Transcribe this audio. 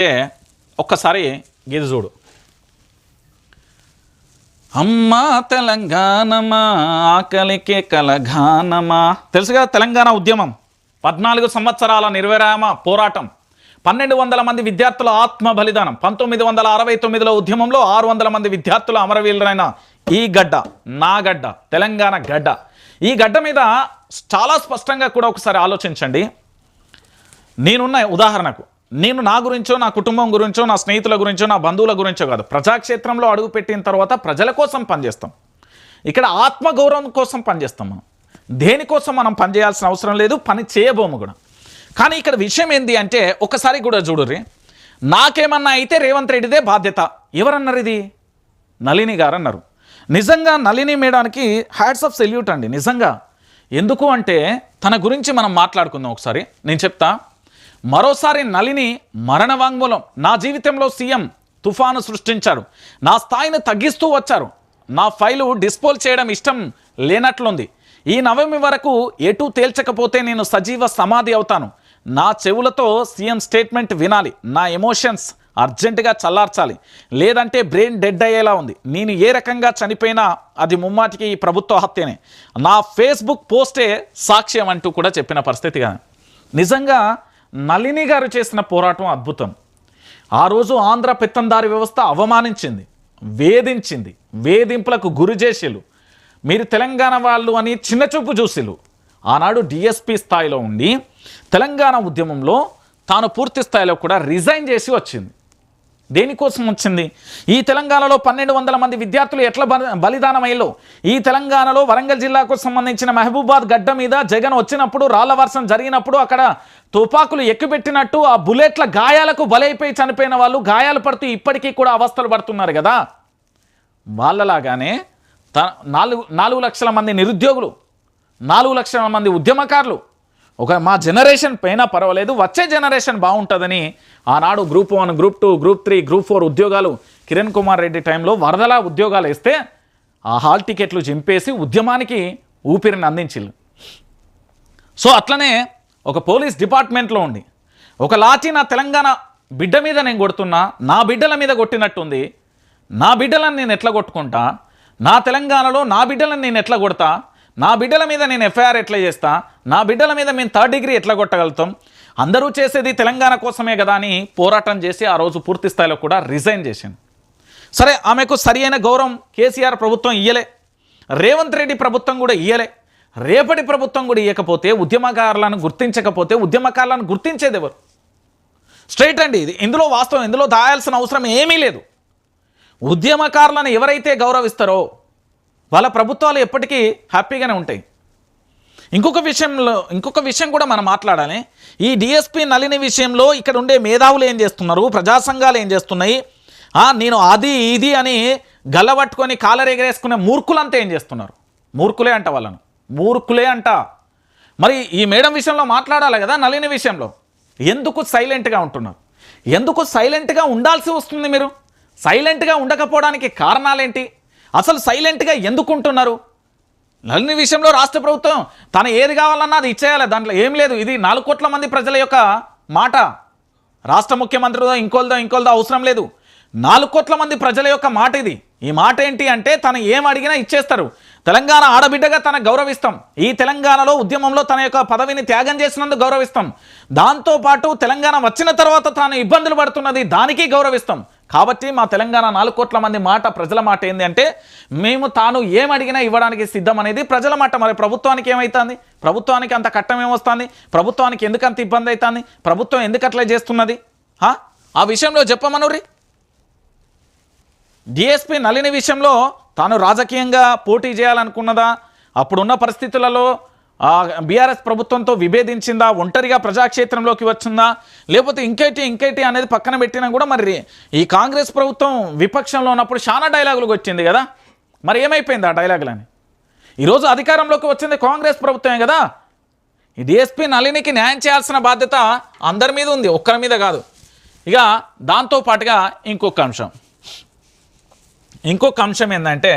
అంటే ఒక్కసారి గీత చూడు. అమ్మా తెలంగాణమా ఆకలికే కలఘానమా. తెలుసుగా తెలంగాణ ఉద్యమం. పద్నాలుగు సంవత్సరాల నిర్విరామ పోరాటం. పన్నెండు వందల మంది విద్యార్థుల ఆత్మ బలిదానం. పంతొమ్మిది వందల అరవై తొమ్మిదిలో ఉద్యమంలో ఆరు వందల మంది విద్యార్థుల అమరవీరులైన ఈ గడ్డ నా గడ్డ తెలంగాణ గడ్డ. ఈ గడ్డ మీద చాలా స్పష్టంగా కూడా ఒకసారి ఆలోచించండి. నేనున్న ఉదాహరణకు నేను నా గురించో నా కుటుంబం గురించో నా స్నేహితుల గురించో నా బంధువుల గురించో కాదు. ప్రజాక్షేత్రంలో అడుగుపెట్టిన తర్వాత ప్రజల కోసం పనిచేస్తాం. ఇక్కడ ఆత్మగౌరవం కోసం పనిచేస్తాం మనం. దేనికోసం మనం పనిచేయాల్సిన అవసరం లేదు పని చేయబోము కూడా. కానీ ఇక్కడ విషయం ఏంది అంటే ఒకసారి కూడా చూడుర్రి. నాకేమన్నా అయితే రేవంత్ రెడ్డిదే బాధ్యత. ఎవరన్నారు ఇది? నళిని గారు అన్నారు నిజంగా నళిని మేడానికి హ్యాట్స్ ఆఫ్ సెల్యూట్ అండి నిజంగా. ఎందుకు అంటే తన గురించి మనం మాట్లాడుకుందాం ఒకసారి. నేను చెప్తా. మరోసారి నలిని మరణ వాంగ్మూలం నా జీవితంలో సీఎం తుఫాను సృష్టించారు. నా స్థాయిని తగ్గిస్తూ వచ్చారు. నా ఫైలు డిస్పోల్ చేయడం ఇష్టం లేనట్లుంది. ఈ నవమి వరకు ఎటు తేల్చకపోతే నేను సజీవ సమాధి అవుతాను. నా చెవులతో సీఎం స్టేట్మెంట్ వినాలి. నా ఎమోషన్స్ అర్జెంటుగా చల్లార్చాలి. లేదంటే బ్రెయిన్ డెడ్ అయ్యేలా ఉంది. నేను ఏ రకంగా చనిపోయినా అది ముమ్మాటికి ఈ ప్రభుత్వ హత్యనే. నా ఫేస్బుక్ పోస్టే సాక్ష్యం అంటూ కూడా చెప్పిన పరిస్థితి కానీ నిజంగా నళిని గారు చేసిన పోరాటం అద్భుతం. ఆ రోజు ఆంధ్ర పెత్తందారి వ్యవస్థ అవమానించింది వేధించింది వేధింపులకు గురి చేసిలు. మీరు తెలంగాణ వాళ్ళు అని చిన్నచూపు చూసిలు. ఆనాడు డిఎస్పి స్థాయిలో ఉండి తెలంగాణ ఉద్యమంలో తాను పూర్తి స్థాయిలో కూడా రిజైన్ చేసి వచ్చింది. దేనికోసం వచ్చింది? ఈ తెలంగాణలో పన్నెండు వందల మంది విద్యార్థులు ఎట్లా బలిదానమయ్యో బలిదానమయ్యలో? ఈ తెలంగాణలో వరంగల్ జిల్లాకు సంబంధించిన మహబూబాద్ గడ్డ మీద జగన్ వచ్చినప్పుడు రాళ్ళ వర్షం జరిగినప్పుడు అక్కడ తుపాకులు ఎక్కుపెట్టినట్టు ఆ బుల్లెట్ల గాయాలకు బలైపోయి చనిపోయిన వాళ్ళు గాయాలు పడుతూ ఇప్పటికీ కూడా అవస్థలు పడుతున్నారు కదా. వాళ్ళలాగానే త నాలుగు నాలుగు లక్షల మంది నిరుద్యోగులు నాలుగు లక్షల మంది ఉద్యమకారులు ఒక మా జనరేషన్ పైన పర్వాలేదు వచ్చే జనరేషన్ బాగుంటుందని ఆనాడు group one group two group three group four ఉద్యోగాలు కిరణ్ కుమార్ రెడ్డి టైంలో వరదలా ఉద్యోగాలు వేస్తే ఆ హాల్ టికెట్లు చింపేసి ఉద్యమానికి ఊపిరిని అందించిల్లు సో అట్లనే ఒక పోలీస్ డిపార్ట్మెంట్లో ఉండి ఒక లాఠీ నా తెలంగాణ బిడ్డ మీద నేను కొడుతున్నా నా బిడ్డల మీద కొట్టినట్టుంది నా బిడ్డలను నేను ఎట్లా కొట్టుకుంటా నా తెలంగాణలో నా బిడ్డలను నేను ఎట్లా కొడతా నా బిడ్డల మీద నేను ఎఫ్ఐఆర్ ఎట్లా చేస్తా నా బిడ్డల మీద మేము థర్డ్ డిగ్రీ ఎట్లా కొట్టగలుగుతాం? అందరూ చేసేది తెలంగాణ కోసమే కదా అని పోరాటం చేసి ఆ రోజు పూర్తి స్థాయిలో కూడా రిజైన్ చేసింది. సరే ఆమెకు సరి అయిన గౌరవం కేసీఆర్ ప్రభుత్వం ఇయ్యలే. రేవంత్ రెడ్డి ప్రభుత్వం కూడా ఇయ్యలే. రేపటి ప్రభుత్వం కూడా ఇవ్వకపోతే ఉద్యమకారులను గుర్తించకపోతే ఉద్యమకారులను గుర్తించేది ఎవరు? స్ట్రైట్ అండి ఇది. ఇందులో వాస్తవం ఇందులో దాయాల్సిన అవసరం ఏమీ లేదు. ఉద్యమకారులను ఎవరైతే గౌరవిస్తారో వాళ్ళ ప్రభుత్వాలు ఎప్పటికీ హ్యాపీగానే ఉంటాయి. ఇంకొక విషయంలో ఇంకొక విషయం కూడా మనం మాట్లాడాలి. ఈ డిఎస్పి నలిని విషయంలో ఇక్కడ ఉండే మేధావులు ఏం చేస్తున్నారు? ప్రజా సంఘాలు ఏం చేస్తున్నాయి? నేను అది ఇది అని గల్లబట్టుకొని కాలరెగరేసుకునే మూర్ఖులంతా ఏం చేస్తున్నారు? మూర్ఖులే అంట వాళ్ళను. మూర్ఖులే అంట. మరి ఈ మేడం విషయంలో మాట్లాడాలి కదా నలిని విషయంలో? ఎందుకు సైలెంట్గా ఉంటున్నారు? ఎందుకు సైలెంట్గా ఉండాల్సి వస్తుంది మీరు? సైలెంట్గా ఉండకపోవడానికి కారణాలేంటి? అసలు సైలెంట్గా ఎందుకు ఉంటున్నారు? నలిని విషయంలో రాష్ట్ర ప్రభుత్వం తన ఏది కావాలన్నా అది ఇచ్చేయాలి. దాంట్లో ఏం లేదు. ఇది నాలుగు కోట్ల మంది ప్రజల యొక్క మాట. రాష్ట్ర ముఖ్యమంత్రిదో ఇంకోలదో ఇంకోలదో అవసరం లేదు. నాలుగు కోట్ల మంది ప్రజల యొక్క మాట ఇది. ఈ మాట ఏంటి అంటే తను ఏం అడిగినా ఇచ్చేస్తారు. తెలంగాణ ఆడబిడ్డగా తన గౌరవిస్తాం. ఈ తెలంగాణలో ఉద్యమంలో తన యొక్క పదవిని త్యాగం చేసినందుకు గౌరవిస్తాం. దాంతోపాటు తెలంగాణ వచ్చిన తర్వాత తాను ఇబ్బందులు పడుతున్నది దానికి గౌరవిస్తాం. కాబట్టి మా తెలంగాణ నాలుగు కోట్ల మంది మాట ప్రజల మాట ఏంది అంటే మేము తాను ఏమడిగినా ఇవ్వడానికి సిద్ధం అనేది ప్రజల మాట. మరి ప్రభుత్వానికి ఏమవుతుంది ప్రభుత్వానికి అంత కట్టం ఏమొస్తుంది? ప్రభుత్వానికి ఎందుకు అంత ఇబ్బంది అవుతుంది ప్రభుత్వం ఎందుకు అట్లా చేస్తున్నది? ఆ విషయంలో చెప్పమనురి డిఎస్పి నలిని విషయంలో తాను రాజకీయంగా పోటీ చేయాలనుకున్నదా? అప్పుడున్న పరిస్థితులలో బీఆర్ఎస్ ప్రభుత్వంతో విభేదించిందా? ఒంటరిగా ప్రజాక్షేత్రంలోకి వచ్చిందా? లేకపోతే ఇంకేటి ఇంకేటి అనేది పక్కన పెట్టినా కూడా మరి ఈ కాంగ్రెస్ ప్రభుత్వం విపక్షంలో ఉన్నప్పుడు చాలా డైలాగులకు వచ్చింది కదా. మరి ఏమైపోయింది ఆ డైలాగులని? ఈరోజు అధికారంలోకి వచ్చింది కాంగ్రెస్ ప్రభుత్వమే కదా. ఈ డిఎస్పి నళినికి న్యాయం చేయాల్సిన బాధ్యత అందరి మీద ఉంది ఒక్కరి మీద కాదు. ఇక దాంతో పాటుగా ఇంకొక అంశం. ఇంకొక అంశం ఏంటంటే